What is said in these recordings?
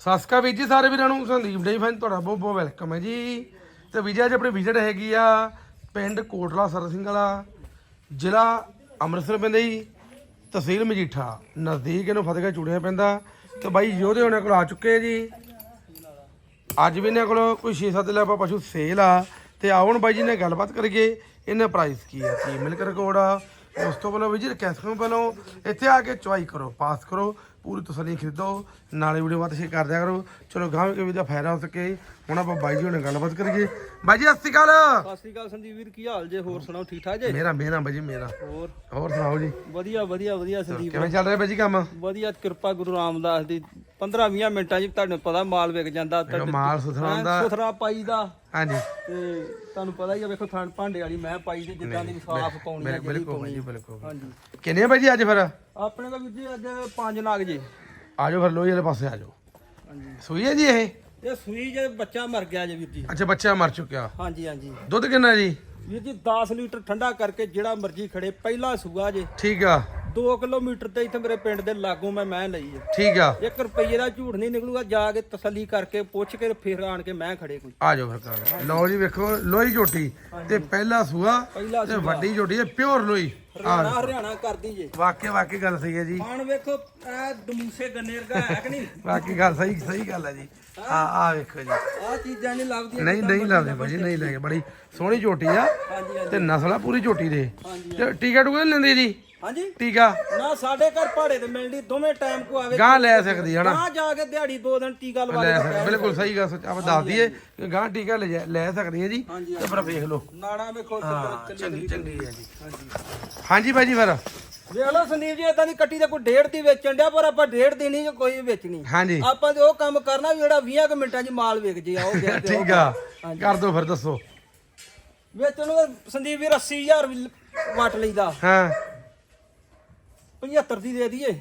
ਸਸਕਾ ਵੀਰ ਜੀ, ਸਾਰੇ ਵੀਰਾਂ ਨੂੰ ਸੰਦੀਪ ਡੇ ਫੈਨ ਤੁਹਾਡਾ ਬਹੁਤ ਬਹੁਤ ਵੈਲਕਮ ਹੈ ਜੀ। ਤੇ ਵੀਜ਼ਾ, ਅੱਜ ਆਪਣੀ ਵਿਜ਼ਿਟ ਹੈਗੀ ਆ ਪਿੰਡ ਕੋਟਲਾ ਸਰ ਸਿੰਘ ਵਾਲਾ, ਜ਼ਿਲ੍ਹਾ ਅੰਮ੍ਰਿਤਸਰ ਪੈਂਦਾ ਜੀ, ਤਹਿਸੀਲ ਮਜੀਠਾ, ਨਜ਼ਦੀਕ ਇਹਨੂੰ ਫਤਿਹਗੜ੍ਹ ਚੂੜੀਆਂ ਪੈਂਦਾ। ਤੇ ਬਾਈ ਯੋਧੇ ਉਹਨਾਂ ਕੋਲ ਆ ਚੁੱਕੇ ਆ ਜੀ। ਅੱਜ ਵੀ ਇਹਨਾਂ ਕੋਲ ਕੋਈ 6-7 ਲੈ ਆਪਾਂ ਪਸ਼ੂ ਸੇਲ ਆ। ਤੇ ਆਉਣ ਬਾਈ ਜੀ ਨੇ ਗੱਲਬਾਤ ਕਰੀਏ, ਇਹਨਾਂ ਪ੍ਰਾਈਸ ਕੀ ਆ, ਕੀ ਮਿਲਕ ਰਿਕਾਰਡ ਆ ਉਸ ਤੋਂ ਪਹਿਲਾਂ ਵੀ ਜੀ ਰਿਕਵੈਸਟ ਨੂੰ ਪਹਿਲਾਂ ਇੱਥੇ ਆ ਕੇ ਚੁਆਈ ਕਰੋ ਪਾਸ ਕਰੋ ਪੂਰੀ ਤਸੱਲੀ ਖਰੀਦੋ ਨਾਲੇ ਵੀਡੀਓ ਬਾਤ ਸ਼ੇਅਰ ਕਰ ਦਿਆ ਕਰੋ। ਚਲੋ ਗਾਂਵ ਕੇ ਵੀ ਦਾ ਫਾਇਦਾ ਹੋ ਸਕੇ। ਹੁਣ ਆਪਾਂ ਬਾਈ ਜੀ ਨਾਲ ਗੱਲਬਾਤ ਕਰੀਏ। ਬਾਈ ਜੀ ਸਤਿ ਸ਼੍ਰੀ ਅਕਾਲ। ਸਤਿ ਸ੍ਰੀ ਅਕਾਲ ਸੰਦੀਪ ਵੀਰ ਕੀ ਹਾਲ ਜੇ? ਹੋਰ ਸੁਣਾਓ ਠੀਕ ਠਾਕ ਜੇ? ਮੇਰਾ ਮੇਰਾ ਬਾਈ ਜੀ ਮੇਰਾ। ਹੋਰ? ਹੋਰ ਸੁਣਾਓ ਜੀ? ਵਧੀਆ ਵਧੀਆ ਵਧੀਆ ਸੰਦੀਪ ਕਿਵੇਂ ਚੱਲ ਰਿਹਾ ਬਾਈ ਜੀ ਕੰਮ? ਵਧੀਆ ਕਿਰਪਾ ਗੁਰੂ ਰਾਮਦਾਸ ਦੀ 15 20 ਮਿੰਟਾਂ 'ਚ ਤੁਹਾਨੂੰ ਪਤਾ ਮਾਲ ਵਿਕ ਜਾਂਦਾ ਇਹ ਮਾਲ ਸੁਥਰਾ ਹੁੰਦਾ। ਸੁਥਰਾ ਪਾਈ ਦਾ ਹਾਂਜੀ। ਤੇ ਤੁਹਾਨੂੰ ਪਤਾ ਹੀ ਆ ਵੇਖੋ ਥਾਂ ਭਾਂਡੇ ਵਾਲੀ ਮੈਂ ਪਾਈ ਦੀ ਜਿੱਦਾਂ ਦੀ ਸਾਫ਼ ਪਾਉਣੀ ਜਿਹੜੀ ਬਿਲਕੁਲ ਜੀ। ਬਿਲਕੁਲ ਹਾਂਜੀ। ਕਿੰਨੇ ਆ ਬਾਈ ਜੀ ਅੱਜ ਫਿਰ? ਆਪਣੇ ਦਾ ਵੀਰ ਜੀ ਅੱਜ ਪੰਜ ਨਾਗ ਜੀ। ਆਜੋ ਫਿਰ ਲੋਹੀ ਵਾਲੇ ਪਾਸੇ ਆਜੋ ਹਾਂਜੀ। ਸੂਈ ਹੈ ਜੀ ਇਹ? ਇਹ ਸੂਈ ਜੇ ਬੱਚਾ ਮਰ ਗਿਆ ਜੇ ਵੀਰ ਜੀ। ਅੱਛਾ ਬੱਚਾ ਮਰ ਚੁੱਕਿਆ। ਹਾਂਜੀ ਹਾਂਜੀ। ਦੁੱਧ ਕਿੰਨਾ ਜੀ? ਵੀਰ ਜੀ 10 ਲੀਟਰ ਠੰਡਾ ਕਰਕੇ ਜਿਹੜਾ ਮਰਜ਼ੀ ਖੜੇ ਪਹਿਲਾ ਸੂਆ ਜੇ। ਠੀਕ ਆ। 2 ਕਿਲੋਮੀਟਰ ਤੇ ਇੱਥੇ ਮੇਰੇ ਪਿੰਡ ਦੇ ਲਾਗੋਂ ਮੈਂ ਮੈਂ ਲਈ ਹੈ। ਠੀਕ ਆ। 1 ਰੁਪਏ ਦਾ ਝੂਠ ਨਹੀਂ ਨਿਕਲੂਗਾ ਜਾ ਕੇ ਤਸੱਲੀ ਕਰਕੇ ਪੁੱਛ ਕੇ ਫਿਰ ਆਣ ਕੇ ਮੈਂ ਖੜੇ ਕੋਈ। ਆ ਜਾਓ ਫਿਰ ਕਰ ਲਓ ਜੀ ਵੇਖੋ ਲੋਹੀ ਝੋਟੀ ਤੇ ਪਹਿਲਾ ਸੂਆ ਪਹਿਲਾ ਤੇ ਵੱਡੀ ਝੋਟੀ ਹੈ ਪਿਓਰ ਲੋਹੀ। ਹਰਿਆਣਾ ਹਰਿਆਣਾ ਕਰਦੀ ਜੇ। ਵਾਕਿਆ ਵਾਕਿਆ ਗੱਲ ਸਹੀ ਹੈ ਜੀ। ਹੁਣ ਵੇਖੋ ਇਹ ਦਮੂਸੇ ਗੰਨੇ ਵਰਗਾ ਹੈ ਕਿ ਨਹੀਂ? ਵਾਕਿਆ ਗੱਲ ਸਹੀ ਸਹੀ ਗੱਲ ਹੈ ਜੀ। ਆ ਆ ਵੇਖੋ ਜੀ। ਆਹ ਚੀਜ਼ਾਂ ਨਹੀਂ ਲੱਭਦੀਆਂ ਨਹੀਂ ਨਹੀਂ ਲਾਉਂਦੇ ਭਾਜੀ ਨਹੀਂ ਲੈ ਕੇ ਬੜੀ ਸੋਹਣੀ ਝੋਟੀ ਆ ਹਾਂਜੀ ਤੇ ਨਸਲ ਆ ਪੂਰੀ ਝੋਟੀ ਦੇ। ਤੇ ਟੀਕਾ ਟੂਕਾ ਨੀ ਲੈਂਦੇ ਜੀ? ਹਾਂਜੀ? ਟੀਕਾ ਨਾ ਸਾਡੇ ਘਰ ਪਹਾੜੇ ਤੇ ਮਿਲਦੀ ਦੋਵੇਂ ਟਾਈਮ ਕੋ ਆਵੇ। ਗਾਂ ਲੈ ਸਕਦੀ ਹੈ ਨਾ। ਨਾ ਜਾ ਕੇ ਦਿਹਾੜੀ ਦੋ ਦਿਨ ਟੀਕਾ ਲਵਾ ਲੈ ਕੇ ਸਕ ਬਿਲਕੁਲ ਸਹੀ ਗੱਲ ਸੱਚ ਆਪਾਂ ਦੱਸ ਦਈਏ ਕਿ ਗਾਂ ਟੀਕਾ ਲੈ ਜਾ- ਲੈ ਸਕਦੀ ਹੈ ਜੀ। ਤੇ ਪਰ ਵੇਖ ਲਓ। ਨਾੜਾ ਵੇਖੋ ਚੰਗੀ ਚੰਗੀ ਹੈ ਜੀ। ਹਾਂਜੀ। ਹਾਂਜੀ ਭਾਜੀ ਫਿਰ। ਵੇਖ ਲਓ ਸੰਦੀਪ ਜੀ ਇਦਾਂ ਦੀ ਕੱਟੀ ਤੇ ਕੋਈ ਡੇਢ ਦੀ ਵੇਚਣ ਡਿਆ ਪਰ ਆਪਾਂ ਡੇਢ ਦੀ ਨਹੀਂ ਕੋਈ ਵੇਚਣੀ। ਹਾਂਜੀ। ਆਪਾਂ ਤੇ ਉਹ ਕੰਮ ਕਰਨਾ ਵੀ ਜਿਹੜਾ 20 ਕੁ ਮਿੰਟਾਂ 'ਚ ਮਾਲ ਵਿਕ ਜੇ ਆਓ ਠੀਕ ਆ। ਕਰ ਦੋ ਫਿਰ ਦੱਸੋ। ਵੇਚਣ ਨੂੰ ਸੰਦੀਪ ਵੀਰ 80000 ਵੀ ਵਟ ਲਈਦਾ। ਹਾਂ। 75 ਦੀ ਦੇ ਦਈਏ।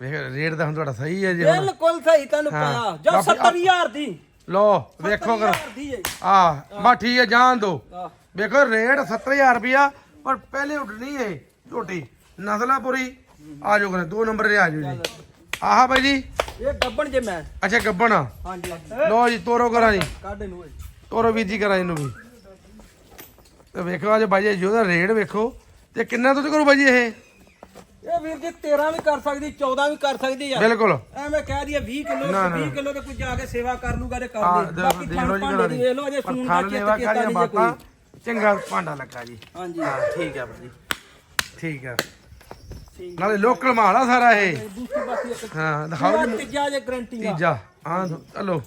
ਵੇਖ ਰੇਟ ਤਾਂ ਹੁਣ ਤੁਹਾਡਾ ਸਹੀ ਹੈ ਜੀ ਹੁਣ। ਬਿਲਕੁਲ ਸਹੀ ਤੁਹਾਨੂੰ ਪਤਾ। ਜਾਂ 70000 ਦੀ। ਲੋ ਵੇਖੋ ਕਰ। 70000 ਦੀ ਹੈ ਆ ਬਾ ਠੀਕ ਹੈ ਜਾਣ ਦੋ। ਆਹ, ਵੇਖੋ ਰੇਟ 70000 ਰੁਪਿਆ ਪਰ ਪਹਿਲੇ ਉੱਡਣੀ ਹੈ ਝੋਟੀ। ਨਸਲਾ ਪੂਰੀ ਆ ਜਾਓ ਕਰੇ ਦੋ ਨੰਬਰ ਤੇ ਆ ਜਾਓ ਜੀ। ਆਹ ਬਾਈ ਜੀ। ਇਹ ਗੱਬਣ ਜੇ ਮੈਂ। ਅੱਛਾ ਗੱਬਣ ਆ। ਹਾਂਜੀ ਲੋ ਜੀ ਤੋਰੋ ਕਰਾਂ ਜੀ। ਕੱਢ ਇਹਨੂੰ ਓਏ। ਤੋਰੋ ਵੀਰ ਜੀ ਕਰਾਂ ਇਹਨੂੰ ਵੀ। ਤੇ ਵੇਖੋ ਅੱਜ ਬਾਈ ਜੀ ਉਹਦਾ ਰੇਟ ਵੇਖੋ। ਤੇ ਕਿੰਨਾ ਦੁੱਧ ਕਰੂ ਬਾਈ ਜੀ ਇਹ? ਇਹ ਵੀਰ ਜੀ 13 ਵੀ ਕਰ ਸਕਦੀ 14 ਵੀ ਕਰ ਸਕਦੀ ਆ। ਬਿਲਕੁਲ। ਐਵੇਂ ਕਹਿ ਦਈਏ 20 ਕਿਲੋ 20 ਕਿਲੋ ਤੇ ਕੋਈ ਜਾ ਕੇ ਸੇਵਾ ਕਰ ਲੂਗਾ ਤੇ ਕਰ ਦੇ ਬਾਕੀ ਦੇਖ ਲਓ ਜੀ ਭਾਂਡੇ ਕਰਾਂ ਦੀ ਦੀ ਵੇਖ ਲਓ ਅਜੇ ਸੂਨ ਦਾ ਚਿੱਤ ਕੀਤਾ ਨਹੀਂ ਕੋਈ। ਚੰਗਾ ਭਾਂਡਾ ਲੱਗਾ ਜੀ। ਹਾਂਜੀ। ਹਾਂ ਠੀਕ ਆ ਬਾਈ ਜੀ। ਠੀਕ ਆ। ਨਾਲੇ ਲੋਕਲ ਮਾਲ ਆ ਸਾਰਾ ਇਹ। ਹਾਂ ਦਿਖਾਓ ਜੀ। ਤੀਜਾ ਜੇ ਗਰੰਟੀ ਆ। ਤੀਜਾ। ਹਾਂ ਚਲੋ।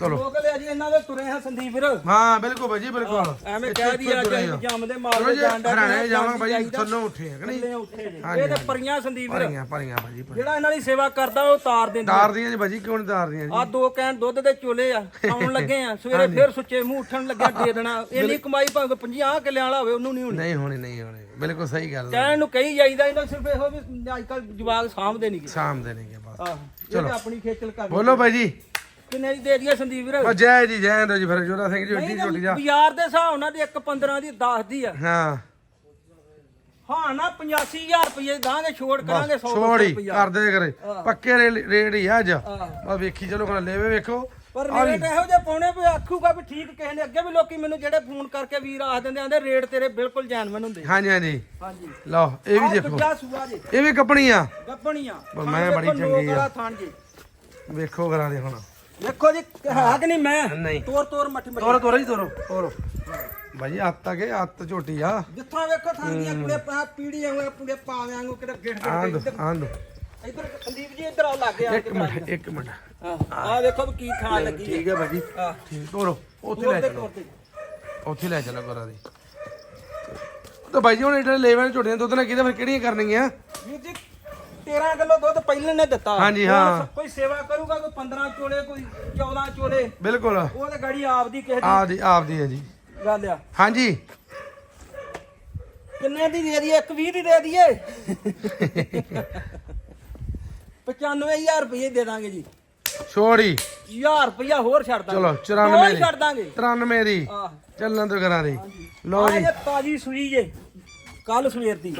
ਚਲੋ। ਲੋਕ ਲਿਆ ਜੀ ਇਹਨਾਂ ਦੇ ਤੁਰੇ ਹਾਂ ਸੰਦੀਪ ਵੀਰ। ਹਾਂ ਬਿਲਕੁਲ ਭਾਈ ਜੀ ਬਿਲਕੁਲ ਐਵੇਂ ਕਹਿ ਦਈਏ ਅੱਜ ਜੰਮਦੇ ਮਾਲ ਚਲੋ ਦੇ ਜੀ ਜਾਂਦਾ ਹਰਿਆਣੇ ਜਾਵਾਂ ਭਾਈ ਥੱਲੋਂ ਉੱਠੇ ਹੈ ਕਿ ਨਹੀਂ? ਥੱਲੇ ਉੱਠੇ ਜੇ। ਇਹ ਤੇ ਪਰੀਆਂ ਸੰਦੀਪ ਵੀਰ। ਭਰੀਆਂ ਭਰੀਆਂ ਭਾਜੀ ਭਰੀਆਂ। ਜਿਹੜਾ ਇਹਨਾਂ ਦੀ ਸੇਵਾ ਕਰਦਾ ਉਹ ਤਾਰ ਦਿੰਦਾ। ਤਾਰ ਦੀਆਂ ਜੀ ਭਾਜੀ ਕਿਉਂ ਨੀ ਤਾਰ ਦੀਆਂ ਜੀ? ਆ ਦੋ ਕੈਨ ਦੁੱਧ ਦੇ ਚੋਲੇ ਆ ਆਉਣ ਲੱਗੇ ਆ। ਸਵੇਰੇ ਫੇਰ ਸੁੱਚੇ ਮੂੰਹ ਉੱਠਣ ਲੱਗਿਆ ਦੇ ਦੇਣਾ। ਇੰਨੀ ਕਮਾਈ ਭਾਵੇਂ 50 ਕਿੱਲਿਆਂ ਵਾਲਾ ਹੋਵੇ ਉਹਨੂੰ ਨਹੀਂ ਹੋਣੀ। ਨਹੀਂ ਹੋਣੀ ਨਹੀਂ ਹੋਣੀ। ਬਿਲਕੁਲ ਸਹੀ ਗੱਲ ਕਹਿਣ ਨੂੰ ਕਹੀ ਜਾਈਦਾ ਇਹਨਾਂ ਸਿਰਫ ਇਹੋ ਵੀ ਅੱਜ ਕੱਲ ਜਵਾਗ ਸਾਂਭਦੇ ਨਹੀਂ ਸ਼ਾਮ ਦੇ ਨੇਗੇ ਬਸ। ਆਹ ਜਿਹੜੇ ਆਪਣੀ ਖੇਚਲ ਕਰ ਬੋਲੋ ਕਿੰਨੇ ਦੀ ਦੇ ਦਈਏ ਸੰਦੀਪ ਵੀਰ? ਉਹ ਜੈ ਜੀ ਜੈ ਦੋ ਜੀ ਫਿਰ ਜੋਰਾ ਸਿੰਘ ਜੀ ਏਡੀ ਝੋਟੀ ਜਾ। ਬਾਜ਼ਾਰ ਦੇ ਹਿਸਾਬ ਨਾਲ ਦੀ ਇੱਕ 15 ਦੀ 10 ਦੀ ਆ। ਹਾਂ। ਹਾਂ ਨਾ 85000 ਰੁਪਏ ਦਾਂਗੇ ਛੋੜ ਕਰਾਂਗੇ 100 ਛੋੜੀ ਰੁਪਇਆ ਕਰ ਦੇ ਕਰੇ। ਪੱਕੇ ਰੇ- ਰੇਟ ਹੀ ਆ ਅੱਜ। ਆਹ। ਬਸ ਵੇਖੀ ਚਲੋ ਹੁਣ ਲੈਵੇ ਵੇਖੋ। ਪਰ ਰੇਟ ਇਹੋ ਜਿਹੇ ਪਾਉਣੇ ਵੀ ਆਖੂਗਾ ਵੀ ਠੀਕ ਕਿਸੇ ਨੇ। ਅੱਗੇ ਵੀ ਲੋਕੀ ਮੈਨੂੰ ਜਿਹੜੇ ਫੋਨ ਕਰਕੇ ਵੀਰ ਆਖ ਦਿੰਦੇ ਆਂਦੇ ਰੇਟ ਤੇਰੇ ਬਿਲਕੁਲ ਜਾਨਮਨ ਹੁੰਦੇ। ਹਾਂਜੀ ਹਾਂਜੀ। ਹਾਂਜੀ। ਲਓ ਇਹ ਵੀ ਆਹ ਦੇਖੋ। ਦੂਜਾ ਸੂਆ ਜੇ। ਇਹ ਵੀ ਕੱਪਣੀ ਆ ਗੱਪਣੀਆਂ ਬਸ ਮੈਂ ਬੜੀ ਚੰਗੀ ਆ। ਥਾਣ ਜੀ। ਵੇਖੋ ਕਰਾ ਦੇ ਹੁਣ। ਵੇਖੋ ਜੀ ਹੈ ਕਿ ਨਹੀਂ ਮੈਂ? ਨਹੀਂ। ਤੋਰ ਤੋਰ ਮੱਠ ਮੱਠ। ਤੋਰੋ ਤੋਰੋ ਜੀ ਤੋਰੋ ਤੋਰੋ। ਭਾਜੀ ਹੱਤ ਆ ਕੇ ਹੱਤ ਝੋਟੀ ਆ। ਜਿੱਥੋਂ ਵੇਖੋ ਥਾਂ ਦੀਆਂ ਕੁੜੇ ਪਾ ਪੀੜੀਆਂ ਹੋਏ ਪੁੜੇ ਪਾਵਿਆਂ ਨੂੰ ਕਿਤੇ ਗਿੜ ਆਂਦ ਗਿੜ ਆਂਦ ਇੱਧਰ ਸੰਦੀਪ ਜੀ ਇੱਧਰ ਆਓ ਲੱਗੇ ਆ ਇੱਕ ਮਿੰਟ ਇੱਕ ਮਿੰਟ। ਆ ਵੀ ਕੀ ਥਾਂ ਲੱਗੀ ਠੀਕ ਹੈ ਭਾਜੀ ਠੀਕ ਤੋਰੋ। ਉੱਥੇ ਤੋਰ ਲੈ ਚਲੋ। ਤੋਰ ਉੱਥੇ ਲੈ ਚਲੋ ਕਰਾ ਦੀ। ਤਾਂ ਭਾਈ ਜੀ ਹੁਣ ਇਹਨਾਂ ਲੈਵਲ ਝੋਟੀਆਂ ਦੁੱਧ ਨਾਲ ਕਿਹਦੇ ਫਿਰ ਕਿਹੜੀਆਂ ਕਰਨਗੀਆਂ 13 ਕਿਲੋ ਦੁੱਧ ਪਹਿਲੇ ਨੇ ਦਿੱਤਾ। ਹਾਂਜੀ, ਹਾਂ। ਕੋਈ ਸੇਵਾ ਕਰੂਗਾ ਕੋਈ 15 ਚੋਲੇ ਕੋਈ 14 ਚੋਲੇ? ਬਿਲਕੁਲ। ਉਹ ਤੇ ਗਾੜੀ ਆਪਦੀ ਕਿਸੇ ਆਪਦੀ ਆਪਦੀ ਹੈ ਜੀ। ਦੀ ਗੱਲ ਆ। ਹਾਂਜੀ। ਕਿੰਨੇ ਦੀ ਦੇ ਦਈਏ? 120 ਦੀ ਦੇ ਦਈਏ? 95000 ਰੁਪਏ ਦੇ ਦਾਂਗੇ ਜੀ। ਛੋੜੀ। 1000 ਰੁਪਇਆ ਹੋਰ ਛੱਡ ਦਾਂਗੇ। ਚਲੋ, 94 ਦੋ ਹੀ ਦੀ। ਛੱਡ ਦਾਂਗੇ। 93 ਦੀ। ਆਹ। ਚੱਲਣ ਤੋਂ ਕਰਾਂ ਦੀ। ਲਓ ਜੇ। ਤਾਜੀ ਸੂਈ ਜੇ। ਕੱਲ ਸਵੇਰ ਦੀ।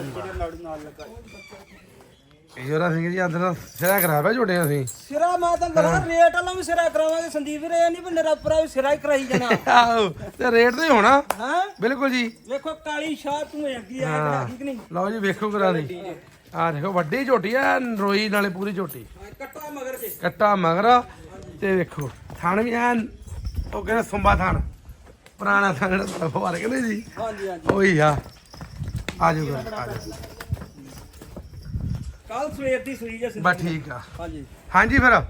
ਜੋਰਾ ਸਿੰਘ ਜੀ ਅੰਦਰ ਸਿਰਾ ਕਰਾ ਪਿਆ ਝੋਟੇ ਅਸੀਂ? ਸਿਰਾ ਮੈਂ ਤਾਂ ਲਗਾ ਰੇਟ ਵਾਲਾ ਵੀ ਸਿਰਾ ਕਰਾਵਾਂਗੇ। ਸੰਦੀਪ ਵੀਰੇ ਇਹ ਨਹੀਂ ਵੀ ਨਿਰਾਪਰਾ ਵੀ ਸਿਰਾ ਹੀ ਕਰਾਈ ਜਾਣਾ। ਆਹੋ ਤੇ ਰੇਟ ਤੇ ਹੀ ਹੋਣਾ? ਹਾਂ। ਬਿਲਕੁਲ ਜੀ। ਵੇਖੋ ਕਾਲੀ ਸ਼ਾਹ ਤੂੰ ਅੱਗੀ ਆ ਹਾਂ। ਠੀਕ ਨਹੀਂ? ਲਓ ਜੀ ਵੇਖੋ ਕਰਾ ਆ ਦੇਖੋ ਵੱਡੀ ਝੋਟੀ ਆ ਰੋਈ ਨਾਲੇ ਪੂਰੀ ਝੋਟੀ। ਹਾਂ, ਕੱਟਾ ਮਗਰ ਜੇ ਕੱਟਾ ਮਗਰ ਤੇ ਵੇਖੋ ਥਣ ਵੀ ਐਨ ਉਹ ਕਹਿੰਦੇ ਸੁੰਬਾ ਥਣ। ਪੁਰਾਣਾ ਥਣ ਜਿਹੜਾ ਫਵਾਰ ਕਹਿੰਦੇ ਜੀ। ਹਾਂਜੀ ਹਾਂਜੀ। ਉਹੀ ਆ। ਆ ਜਾਓ ਆ ਜਾਓ ਕੱਲ ਸਵੇਰ ਦੀ ਸੂਈ ਜੇ ਬਸ ਠੀਕ ਆ। ਹਾਂਜੀ। ਹਾਂਜੀ ਫਿਰ।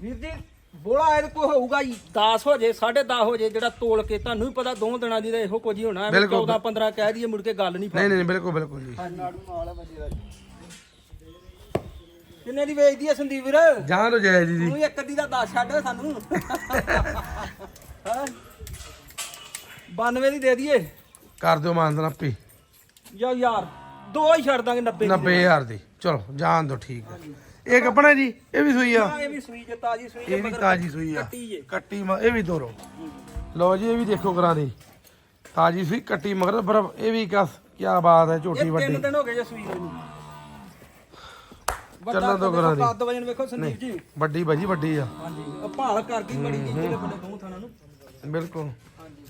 ਵੀਰ ਜੀ ਬੋਲਾ ਇਹਦੇ ਕੋ ਹੋਊਗਾ ਜੀ 10 ਹੋ ਜੇ 10.5 ਹੋ ਜੇ ਜਿਹੜਾ ਤੋਲ ਕੇ ਤੁਹਾਨੂੰ ਵੀ ਪਤਾ ਦੋ ਦਿਨਾਂ ਦੀ ਤਾਂ ਇਹੋ ਕੁਝ ਹੀ ਹੋਣਾ ਐਵੇਂ ਬਿਲਕੁਲ। 14 15 ਕਹਿ ਦਈਏ ਮੁੜ ਕੇ ਗੱਲ ਨਹੀਂ ਨਹੀਂ ਨਹੀਂ ਬਿਲਕੁਲ ਬਿਲਕੁਲ ਜੀ। ਕਿੰਨੇ ਦੀ ਵੇਚਦੀ ਹੈ ਸੰਦੀਪ ਵੀਰ? ਜੈ ਜੀ ਤੂੰ ਜੀ ਵੀ ਇੱਕ ਅੱਧੀ ਦਾ ਦੱਸ ਛੱਡ ਸਾਨੂੰ। ਹਾਂ? 92 ਦੀ ਦੇ ਦਈਏ। ਕਰ ਦਿਓ ਮਾਨਦਨ ਆਪੇ। ਯਾ ਯਾਰ ਦੋ ਹੀ ਛੱਡ ਦਾਂਗੇ 90 ਦੀ 90000 ਦੀ। ਚਲੋ ਜਾਣ ਦੋ ਠੀਕ ਆ ਇਹ ਕੱਪਣਾ ਜੀ ਇਹ ਵੀ ਸੂਈ ਆ। ਹਾਂ, ਇਹ ਵੀ ਸੂਈ ਜੇ ਤਾਜੀ ਸੂਈ ਇਹ ਵੀ ਤਾਜੀ ਸੂਈ ਆ। ਕੱਟੀ ਮ- ਇਹ ਵੀ ਦੋਰੋ ਲਓ ਜੀ ਇਹ ਵੀ ਦੇਖੋ ਕਰਾਂ ਦੀ। ਤਾਜੀ ਸੂਈ ਕੱਟੀ ਮਗਰ ਪਰ ਇਹ ਵੀ ਕਸ ਕੀ ਬਾਤ ਹੈ ਝੋਟੀ ਵੱਡੀ। ਤਿੰਨ ਦਿਨ ਹੋ ਗਏ ਜੇ ਸੂਈ ਨੂੰ। ਚੱਲਣ ਤੋਂ ਕਰਾਂ ਦੀ। ਕੱਦ ਵਜਨ ਵੇਖੋ ਸੰਦੀਪ ਜੀ। ਵੱਡੀ ਭਾਜੀ ਵੱਡੀ ਆ। ਹਾਂਜੀ ਉਹ ਭਾਲ ਕਰਦੀ ਬੜੀ ਜੀ ਜਿਹੜੇ ਬੰਦੇ ਦੋ ਥਾਣਾ ਨੂੰ। ਬਿਲਕੁਲ। ਹਾਂਜੀ।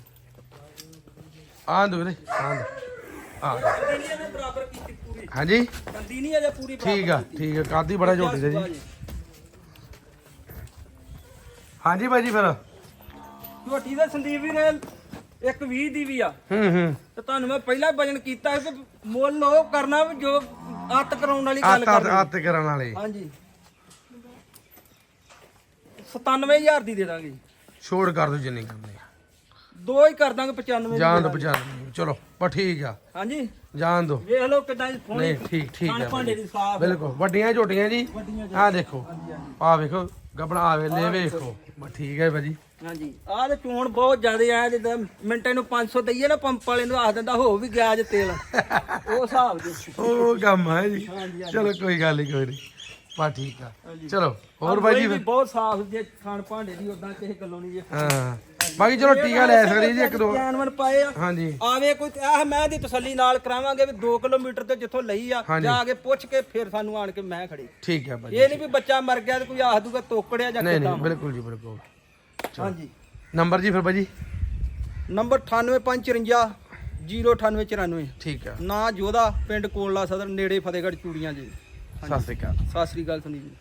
ਆਂ ਦੋ ਵੀਰੇ ਆਂ ਦੋ। ਆ ਇਹਨੇ ਬਰਾਬਰ ਕੀਤੀ ਪੂਰੀ। ਹਾਂਜੀ? ਕੰਦੀ ਨਹੀਂ ਅਜੇ ਪੂਰੀ ਬਰਾਬਰ ਠੀਕ ਆ ਠੀਕ ਆ ਕਾਦੀ ਬੜਾ ਝੋਟੀ ਦਾ ਜੀ। ਹਾਂਜੀ ਭਾਜੀ ਫਿਰ। ਝੋਟੀ ਦਾ ਸੰਦੀਪ ਵੀਰ ਇੱਕ 20 ਦੀ ਵੀ ਆ। ਹੂੰ ਹੂੰ। ਤੇ ਤੁਹਾਨੂੰ ਮੈਂ ਪਹਿਲਾਂ ਵਜਨ ਕੀਤਾ ਕਿ ਮੁੱਲ ਉਹ ਕਰਨਾ ਵੀ ਜੋ ਅੱਤ ਕਰਾਉਣ ਵਾਲੀ ਗੱਲ ਆਤ ਕਰਨੀ। ਆਤ ਕਰਨ ਵਾਲੇ। ਹਾਂਜੀ। 97000 ਦੀ ਦੇ ਦਾਂਗੇ ਛੋੜ ਕਰ ਦੋ ਜਿੰਨੀ ਕਰਨੀ ਆ। ਦੋ ਹੀ ਕਰ ਦਾਂਗੇ 95 ਦੀ ਦੋ ਦੇ ਦਾਂਗੇ। ਪਛਾਣ ਚਲੋ ਬਸ ਠੀਕ ਆ। ਹਾਂਜੀ। ਜਾਣ ਦੋ। ਵੇਖ ਲਓ ਕਿਦਾਂ ਨਹੀਂ ਠੀਕ ਠੀਕ ਆ ਭਾਂਡੇ ਦੀ ਸਾਫ਼ ਬਿਲਕੁਲ। ਵੱਡੀਆਂ ਝੋਟੀਆਂ ਜੀ। ਆਹ ਦੇਖੋ। ਆਹ ਵੇਖੋ ਗੱਬਣਾ ਆਵੇ ਲੈ ਵੇਖੋ। ਬਸ ਠੀਕ ਹੈ ਭਾਜੀ। ਹਾਂਜੀ। ਆਹ ਤੇ ਚੋਣ ਬਹੁਤ ਜ਼ਿਆਦਾ ਆ ਜਿੱਦਾਂ ਮਿੰਟਾਂ ਨੂੰ 500 ਦਈਏ ਨਾ ਪੰਪ ਵਾਲੇ ਨੂੰ ਆਖ ਦਿੰਦਾ ਹੋ ਵੀ ਗਿਆ ਜੇ ਤੇਲ ਉਹ ਹਿਸਾਬ ਜੀ ਉਹ ਕੰਮ ਹੈ ਜੀ। ਚਲੋ ਕੋਈ ਗੱਲ ਨਹੀਂ ਕੋਈ ਨਹੀਂ ਬਸ ਠੀਕ ਆ। ਚਲੋ ਹੋਰ ਆਹ ਭਾਜੀ ਲੋਈ ਵੀ ਫਿਰ ਬਹੁਤ ਸਾਫ਼ ਜੇ ਖਾਣ ਭਾਂਡੇ ਦੀ ਉਦਾਂ ਕਿਸੇ ਗੱਲੋਂ ਨਹੀਂ ਜੇ। ਹਾਂ। ਬਾਕੀ ਚਲੋ ਟੀਕਾ ਲੈ ਸਕਦੀ ਜੀ ਇੱਕ ਦੋ। ਜਾਨਵਰ ਪਾਏ ਆ। ਹਾਂਜੀ। ਆਵੇ ਕੋਈ ਆਹ ਮੈਂ ਦੀ ਤਸੱਲੀ ਨਾਲ ਕਰਾਵਾਂਗੇ ਵੀ 2 ਕਿਲੋਮੀਟਰ ਤੇ ਜਿੱਥੋਂ ਲਈ ਆ। ਜਾ ਕੇ ਪੁੱਛ ਕੇ ਫਿਰ ਸਾਨੂੰ ਆਣ ਕੇ ਮੈਂ ਖੜੀ। ਠੀਕ ਹੈ ਭਾਜੀ ਇਹ ਨਹੀਂ ਵੀ ਬੱਚਾ ਮਰ ਗਿਆ ਤੇ ਕੋਈ ਆਖ ਦੂਗਾ ਤੋਕੜਿਆ ਜਾਂ ਕਿੱਦਾਂ ਨਹੀਂ ਬਿਲਕੁਲ ਜੀ ਬਿਲਕੁਲ। ਹਾਂਜੀ। ਨੰਬਰ ਜੀ ਫਿਰ ਭਾਜੀ। ਨੰਬਰ 98554 09894 ਠੀਕ ਆ। ਨਾ ਜੋਦਾ ਪਿੰਡ ਕੋਲਲਾ ਸਦਰ ਨੇੜੇ ਫਤਿਹਗੜ੍ਹ ਚੂੜੀਆਂ ਜੀ। ਸਤਿ ਸ਼੍ਰੀ ਅਕਾਲ। ਸਤਿ ਸ੍ਰੀ ਅਕਾਲ ਸੁਨੀਲ ਜੀ।